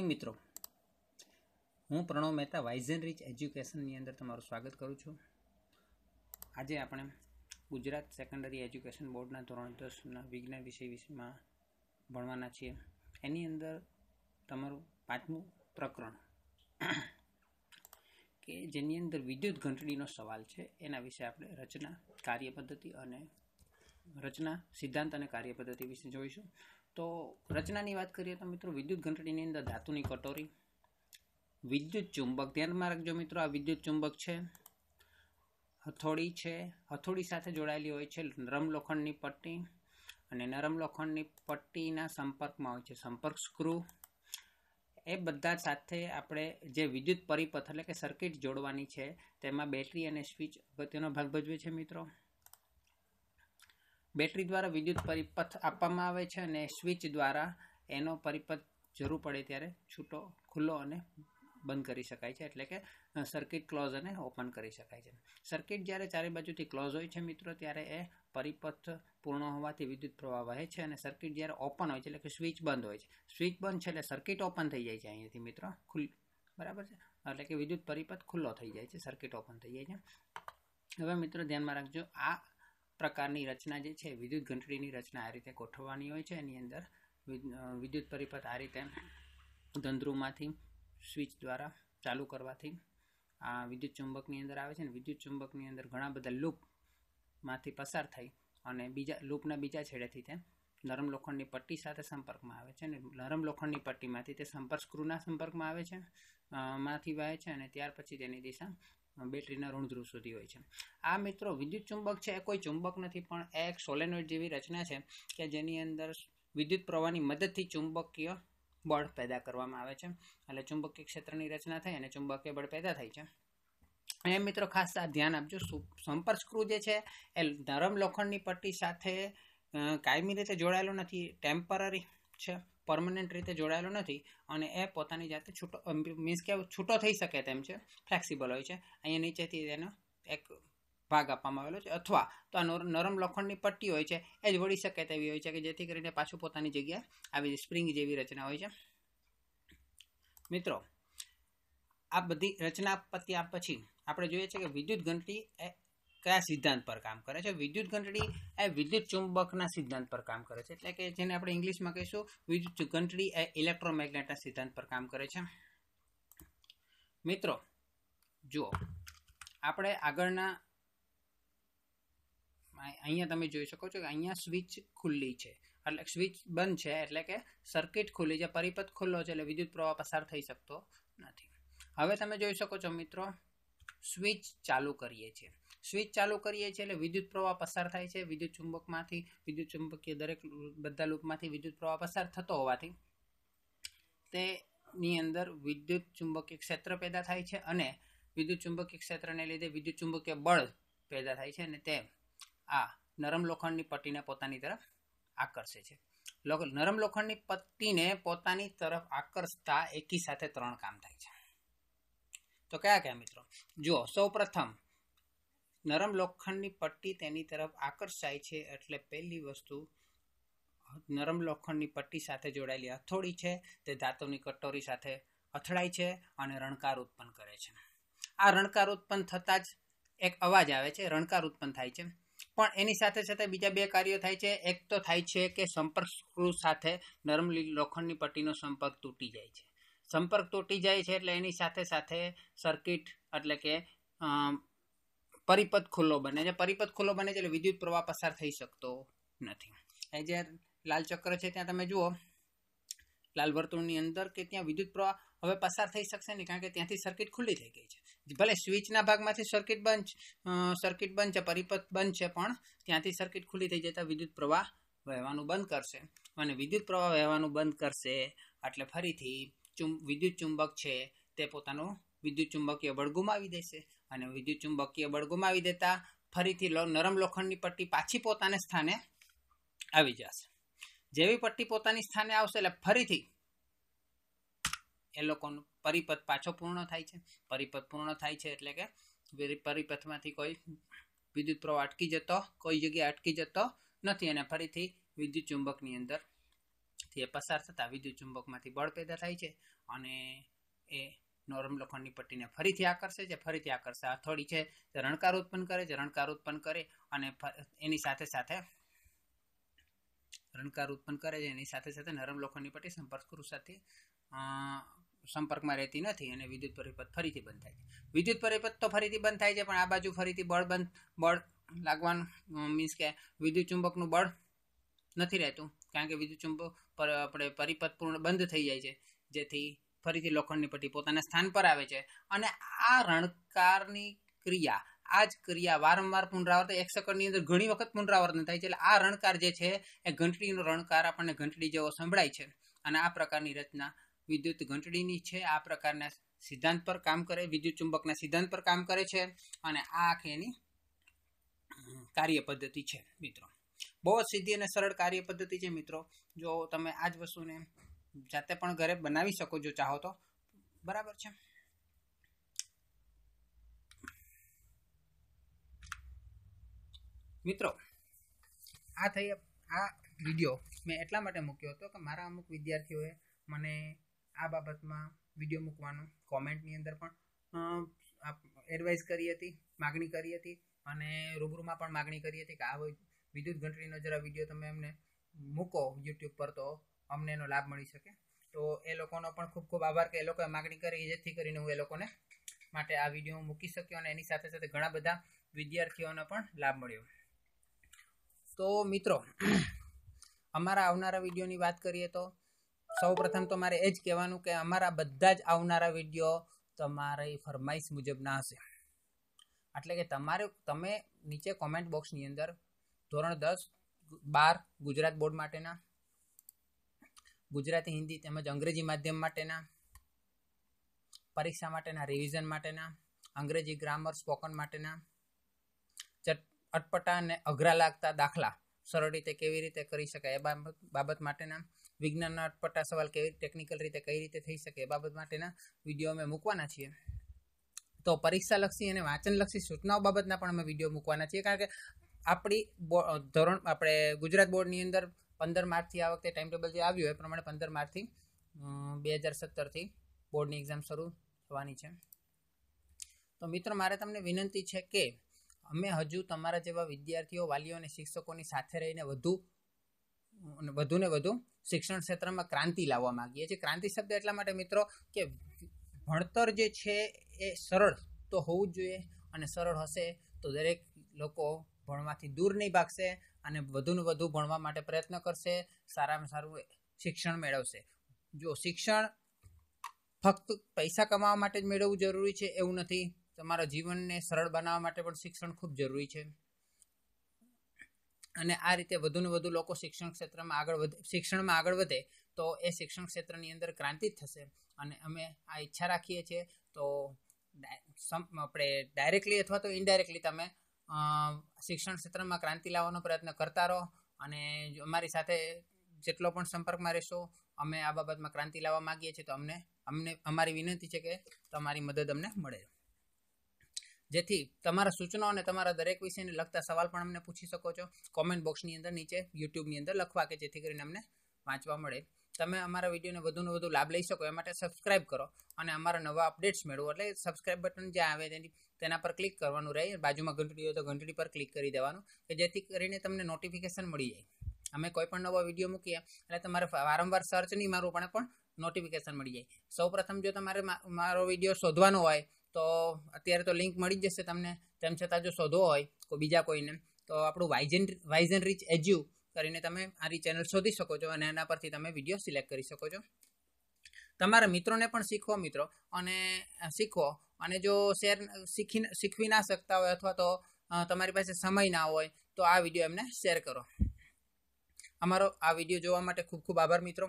મિત્રો. હું પ્રણવ મહેતા વાઇઝન રીચ એજ્યુકેશનની અંદર તમારું સ્વાગત કરું છું. આજે આપણે ગુજરાત સેકન્ડરી એજ્યુકેશન બોર્ડના ધોરણ દસના વિજ્ઞાન વિષય વિષયમાં ભણવાના છીએ. એની અંદર તમારું પાંચમું પ્રકરણ કે જેની અંદર વિદ્યુત ઘંટડીનો સવાલ છે, એના વિશે આપણે રચના, કાર્યપદ્ધતિ અને રચના સિદ્ધાંત અને કાર્યપદ્ધતિ વિશે જોઈશું. તો રચનાની વાત કરીએ તો મિત્રો વિદ્યુત ઘંટડીની અંદર ધાતુની કટોરી, વિદ્યુત ચુંબક, ધ્યાનમાં રાખજો મિત્રો આ વિદ્યુત ચુંબક છે, હથોડી છે, હથોડી સાથે જોડાયેલી હોય છે નરમ લોખંડની પટ્ટી અને નરમ લોખંડની પટ્ટીના સંપર્કમાં હોય છે સંપર્ક સ્ક્રૂ. એ બધા સાથે આપણે જે વિદ્યુત પરિપથ એટલે કે સર્કિટ જોડવાની છે તેમાં બેટરી અને સ્વિચ અગત્યનો ભાગ ભજવે છે મિત્રો. બેટરી દ્વારા વિદ્યુત પરિપથ આપવામાં આવે છે અને સ્વિચ દ્વારા એનો પરિપથ જરૂર પડે ત્યારે છૂટો, ખુલ્લો અને બંધ કરી શકાય છે. એટલે કે સર્કિટ ક્લોઝ અને ઓપન કરી શકાય છે. સર્કિટ જ્યારે ચારે બાજુથી ક્લોઝ હોય છે મિત્રો, ત્યારે એ પરિપથ પૂર્ણ હોવાથી વિદ્યુત પ્રવાહ વહે છે અને સર્કિટ જ્યારે ઓપન હોય છે, એટલે કે સ્વિચ બંધ હોય છે. સ્વિચ બંધ છે એટલે સર્કિટ ઓપન થઈ જાય છે અહીંયાથી મિત્રો. ખુલ્લી બરાબર છે? એટલે કે વિદ્યુત પરિપથ ખુલ્લો થઈ જાય છે સર્કિટ ઓપન થઈ જાય છે. હવે મિત્રો ધ્યાનમાં રાખજો, આ પ્રકારની રચના જે છે, વિદ્યુત ઘંટડીની રચના આ રીતે ગોઠવવાની હોય છે. એની અંદર વિદ્યુત પરિપથ આ રીતે ધંધ્રુમાંથી સ્વિચ દ્વારા ચાલુ કરવાથી આ વિદ્યુત ચુંબકની અંદર આવે છે ને, વિદ્યુત ચુંબકની અંદર ઘણા બધા લૂપમાંથી પસાર થઈ અને બીજા, લૂપના બીજા છેડેથી તે નરમ લોખંડની પટ્ટી સાથે સંપર્કમાં આવે છે અને નરમ લોખંડની પટ્ટીમાંથી તે સંપર્ક સ્ક્રૂના સંપર્કમાં આવે છે માંથી વહે છે અને ત્યાર પછી તેની દિશા બેટરીના ઋણધ્રુવ સુધી હોય છે. આ મિત્રો વિદ્યુત ચુંબક છે, એ કોઈ ચુંબક નથી, પણ એ એક સોલેનોઇડ જેવી રચના છે કે જેની અંદર વિદ્યુત પ્રવાહની મદદથી ચુંબકીય બળ પેદા કરવામાં આવે છે. એટલે ચુંબકીય ક્ષેત્રની રચના થઈ અને ચુંબકીય બળ પેદા થાય છે. અને મિત્રો ખાસ ધ્યાન આપજો સંપર્ક સ્ક્રૂ જે છે, એ નરમ લોખંડની પટ્ટી સાથે કાયમી રીતે જોડાયેલો નથી ટેમ્પરરી છે પરમનન્ટ રીતે જોડાયેલો નથી અને એ પોતાની જાતે છૂટો મીન્સ કે છૂટો થઈ શકે તેમ છે ફ્લેક્સિબલ હોય છે. અહીંયા નીચેથી તેનો એક ભાગ આપવામાં આવેલો છે. અથવા તો આ નરમ લોખંડની પટ્ટી હોય છે, એ જ વળી શકે તેવી હોય છે કે જેથી કરીને પાછું પોતાની જગ્યાએ આવી સ્પ્રિંગ જેવી રચના હોય છે. મિત્રો, આ બધી રચના પત્યા પછી આપણે જોઈએ છીએ કે વિદ્યુત ઘંટી એ કયા સિદ્ધાંત પર કામ કરે છે? વિદ્યુત ઘંટડી એ વિદ્યુત ચુંબકના સિદ્ધાંત પર કામ કરે છે. એટલે કે જેને આપણે ઇંગ્લિશમાં કહીશું, વિદ્યુત ઘંટડી એ ઇલેક્ટ્રોમેગ્નેટના સિદ્ધાંત પર કામ કરે છે. મિત્રો, જુઓ, આપણે આગળના, અહીંયા તમે જોઈ શકો છો કે અહીંયા સ્વિચ ખુલ્લી છે. એટલે સ્વિચ બંધ છે, એટલે કે સર્કિટ ખુલ્લી છે, પરિપથ ખુલ્લો છે, એટલે વિદ્યુત પ્રવાહ પસાર થઈ શકતો નથી. હવે તમે જોઈ શકો છો મિત્રો સ્વિચ ચાલુ કરીએ છીએ. સ્વિચ ચાલુ કરીએ છીએ એટલે વિદ્યુત પ્રવાહ પસાર થાય છે. વિદ્યુત ચુંબકમાંથી, વિદ્યુત ચુંબકીય દરેક બધા લૂપમાંથી વિદ્યુત પ્રવાહ પસાર થતો હોવાથી તેની અંદર વિદ્યુત ચુંબકીય ક્ષેત્ર પેદા થાય છે અને વિદ્યુત ચુંબકીય ક્ષેત્રને લીધે વિદ્યુત ચુંબકીય બળ પેદા થાય છે અને તે આ નરમ લોખંડની પટ્ટીને પોતાની તરફ આકર્ષે છે. નરમ લોખંડની પટ્ટીને પોતાની તરફ આકર્ષતા એકી સાથે ત્રણ કામ થાય છે. તો કયા કયા મિત્રો? જુઓ સૌ નરમ લોખંડની પટ્ટી તેની તરફ આકર્ષાય છે એટલે પહેલી વસ્તુ, નરમ લોખંડની પટ્ટી સાથે જોડાયેલી હથોડી છે, તે ધાતુની કટોરી સાથે અથડાય છે અને રણકાર ઉત્પન્ન કરે છે. આ રણકાર ઉત્પન્ન થતાં જ એક અવાજ આવે છે, રણકાર ઉત્પન્ન થાય છે. પણ એની સાથે સાથે બીજા બે કાર્યો થાય છે. એક તો થાય છે કે સંપર્ક સ્ક્રૂ સાથે નરમ લોખંડની પટ્ટીનો સંપર્ક તૂટી જાય છે. સંપર્ક તૂટી જાય છે એટલે એની સાથે સાથે સર્કિટ એટલે કે પરિપથ ખુલ્લો બને છે. પરિપથ ખુલ્લો બને છે એટલે વિદ્યુત પ્રવાહ પસાર થઈ શકતો નથી. એ જે લાલ ચક્ર છે ત્યાં તમે જુઓ, લાલ વર્તુળની અંદર કે ત્યાં વિદ્યુત પ્રવાહ હવે પસાર થઈ શકશે નહીં કારણ કે ત્યાંથી સર્કિટ ખુલ્લી થઈ ગઈ છે. ભલે સ્વિચના ભાગમાંથી સર્કિટ બંધ સર્કિટ બંધ છે, પરિપથ બંધ છે, પણ ત્યાંથી સર્કિટ ખુલ્લી થઈ જતાં વિદ્યુત પ્રવાહ વહેવાનું બંધ કરશે. અને વિદ્યુત પ્રવાહ વહેવાનું બંધ કરશે એટલે ફરીથી વિદ્યુત ચુંબક છે, તે પોતાનું વિદ્યુત ચુંબકીય બળ ગુમાવી દેશે. અને વિદ્યુત ચુંબકીય બળ ગુમાવી દેતા ફરીથી નરમ લોખંડની પટ્ટી પાછી પોતાને સ્થાને આવી જશે. જેવી પટ્ટી પોતાની સ્થાને આવશે એટલે ફરીથી એ લોકોનું પરિપથ પાછો પૂર્ણ થાય છે. પરિપથ પૂર્ણ થાય છે એટલે કે પરિપથમાંથી કોઈ વિદ્યુત પ્રવાહ અટકી જતો, કોઈ જગ્યાએ અટકી જતો નથી. અને ફરીથી વિદ્યુત ચુંબકની અંદર એ પસાર થતાં વિદ્યુત ચુંબકમાંથી બળ પેદા થાય છે અને એ નોરમ લોખંડની પટ્ટીને ફરીથી આકર્ષે છે, ફરીથી આકર્ષે. હથોડી છે તે રણકાર ઉત્પન્ન કરે છે, રણકાર ઉત્પન્ન કરે અને એની સાથે સાથે રણકાર ઉત્પન્ન કરે છે, એની સાથે સાથે નરમ લોખંડની પટ્ટી સંપર્ક ક્રુ સાથે સંપર્કમાં રહેતી નથી અને વિદ્યુત પરિપથ ફરીથી બંધ થાય છે. વિદ્યુત પરિપથ તો ફરીથી બંધ થાય છે, પણ આ બાજુ ફરીથી બળ બંધ, બળ લાગવાનું, મીન્સ કે વિદ્યુત ચુંબકનું બળ નથી રહેતું. કારણ કે વિદ્યુત ચુંબક પર આપણે પરિપથ પૂર્ણ બંધ થઈ જાય છે. જેથી ફરીથી લોખંડની પટ્ટી પોતાના સ્થાન પર આવે છે. અને આ રણકારની ક્રિયા, આ જ ક્રિયા વારંવાર પુનરાવર્તન, એક સેકન્ડની અંદર ઘણી વખત પુનરાવર્તન થાય છે. એટલે આ રણકાર જે છે, એ ઘંટડીનો રણકાર આપણને ઘંટડી જેવો સંભળાય છે. અને આ પ્રકારની રચના વિદ્યુત ઘંટડીની છે. આ પ્રકારના સિદ્ધાંત પર કામ કરે, વિદ્યુત ચુંબકના સિદ્ધાંત પર કામ કરે છે. અને આ આખી એની કાર્ય પદ્ધતિ છે, મિત્રો. બહુ જ સીધી અને સરળ કાર્ય પદ્ધતિ છે મિત્રો. જો તમે આ જ વસ્તુને જાતે પણ ઘરે બનાવી શકો જો ચાહો તો. બરાબર છે? મિત્રો, આ થઈ આ વીડિયો મેં એટલા માટે મૂક્યો હતો કે મારા અમુક વિદ્યાર્થીઓએ મને આ બાબતમાં વીડિયો મૂકવાનું, કોમેન્ટની અંદર પણ એડવાઇસ કરી હતી, માગણી કરી હતી અને રૂબરૂમાં પણ માગણી કરી હતી કે આ વિદ્યુત ઘંટડીનો જરા વીડિયો તમે એમને મૂકો યુટ્યુબ પર તો અમને એનો લાભ મળી શકે. તો એ લોકોનો પણ ખૂબ ખૂબ આભાર કે એ લોકોએ માગણી કરી, જેથી કરીને હું એ લોકોને માટે આ વીડિયો મૂકી શક્યો અને એની સાથે સાથે ઘણા બધા વિદ્યાર્થીઓને પણ લાભ મળ્યો. તો મિત્રો, અમારા આવનારા વિડીયોની વાત કરીએ તો સૌ તો મારે એ જ કહેવાનું કે અમારા બધા જ આવનારા વીડિયો તમારી ફરમાઈશ મુજબના હશે. એટલે કે તમારે, તમે નીચે કોમેન્ટ બોક્સની અંદર ધોરણ દસ બાર, ગુજરાત બોર્ડ માટેના, ગુજરાતી, હિન્દી તેમજ અંગ્રેજી માધ્યમ માટેના, પરીક્ષા માટેના રિવિઝન માટેના, અંગ્રેજી ગ્રામર સ્પોકન માટેના અટપટા અને અઘરા લાગતા દાખલા સરળ રીતે કેવી રીતે કરી શકાય એ બાબત માટેના, વિજ્ઞાનના અટપટા સવાલ કેવી ટેકનિકલ રીતે કઈ રીતે થઈ શકે એ બાબત માટેના વીડિયો અમે મૂકવાના છીએ. તો પરીક્ષાલક્ષી અને વાંચનલક્ષી સૂચનાઓ બાબતના પણ અમે વીડિયો મૂકવાના છીએ કારણ કે આપણી ધોરણ આપણે ગુજરાત બોર્ડની અંદર પંદર માર્ચથી આ વખતે ટાઈમ ટેબલ જે આવ્યું એ પ્રમાણે પંદર માર્ચથી બે હજાર સત્તરથી બોર્ડની એક્ઝામ શરૂ થવાની છે. તો મિત્રો, મારે તમને વિનંતી છે કે અમે હજુ તમારા જેવા વિદ્યાર્થીઓ, વાલીઓ અને શિક્ષકોની સાથે રહીને વધુ વધુ ને વધુ શિક્ષણ ક્ષેત્રમાં ક્રાંતિ લાવવા માંગીએ છીએ. ક્રાંતિ શબ્દ એટલા માટે મિત્રો કે ભણતર જે છે એ સરળ તો હોવું જ જોઈએ અને સરળ હશે તો દરેક લોકો ભણવાથી દૂર નહીં ભાગશે અને વધુને વધુ ભણવા માટે પ્રયત્ન કરશે, સારામાં સારું શિક્ષણ મેળવશે. જો શિક્ષણ ફક્ત પૈસા કમાવા માટે જ મેળવવું જરૂરી છે, એવું નથી. તમારા જીવનને સરળ બનાવવા માટે પણ શિક્ષણ ખૂબ જરૂરી છે. અને આ રીતે વધુને વધુ લોકો શિક્ષણ ક્ષેત્રમાં આગળ વધે, શિક્ષણમાં આગળ વધે, તો એ શિક્ષણ ક્ષેત્રની અંદર ક્રાંતિ થશે. અને અમે આ ઈચ્છા રાખીએ છીએ, તો આપણે ડાયરેક્ટલી અથવા તો ઇનડાયરેક્ટલી તમે શિક્ષણ ક્ષેત્રમાં ક્રાંતિ લાવવાનો પ્રયત્ન કરતા રહો અને અમારી સાથે જેટલો પણ સંપર્કમાં રહેશો, અમે આ બાબતમાં ક્રાંતિ લાવવા માગીએ છીએ, તો અમને અમને, અમારી વિનંતી છે કે તમારી મદદ અમને મળે. જેથી તમારા સૂચનો અને તમારા દરેક વિષયને લગતા સવાલ પણ અમને પૂછી શકો છો. કોમેન્ટ બોક્સની અંદર નીચે, યુટ્યુબની અંદર લખવા કે જેથી કરીને અમને વાંચવા મળે. તમે અમારા વિડીયોને વધુને વધુ લાભ લઈ શકો, એ માટે સબસ્ક્રાઇબ કરો અને અમારા નવા અપડેટ્સ મેળવો. એટલે સબસ્ક્રાઇબ બટન જે આવે તેની, તેના પર ક્લિક કરવાનું રહે. બાજુમાં ઘંટડી હોય તો ઘંટડી પર ક્લિક કરી દેવાનું, કે જેથી કરીને તમને નોટિફિકેશન મળી જાય. અમે કોઈ પણ નવો વીડિયો મૂકીએ, એટલે તમારે વારંવાર સર્ચ નહીં મારવું, પણ પણ નોટિફિકેશન મળી જાય. સૌપ્રથમ જો તમારે મારો વીડિયો શોધવાનો હોય, તો અત્યારે તો લિંક મળી જશે તમને. તેમ છતાં જો શોધવો હોય કોઈ બીજા કોઈને, તો આપણું વાઇઝન વાઇઝન રીચ એજ્યુ કરીને તમે આરી ચેનલ શોધી શકો છો અને એના પરથી તમે વીડિયો સિલેક્ટ કરી શકો છો. તમારા મિત્રોને પણ શીખવો, મિત્રો, અને શીખવો. અને જો શેર, શીખી, શીખવી ના શકતા હોય અથવા તો તમારી પાસે સમય ના હોય, તો આ વીડિયો એમને શેર કરો. અમારો આ વીડિયો જોવા માટે ખૂબ ખૂબ આભાર, મિત્રો.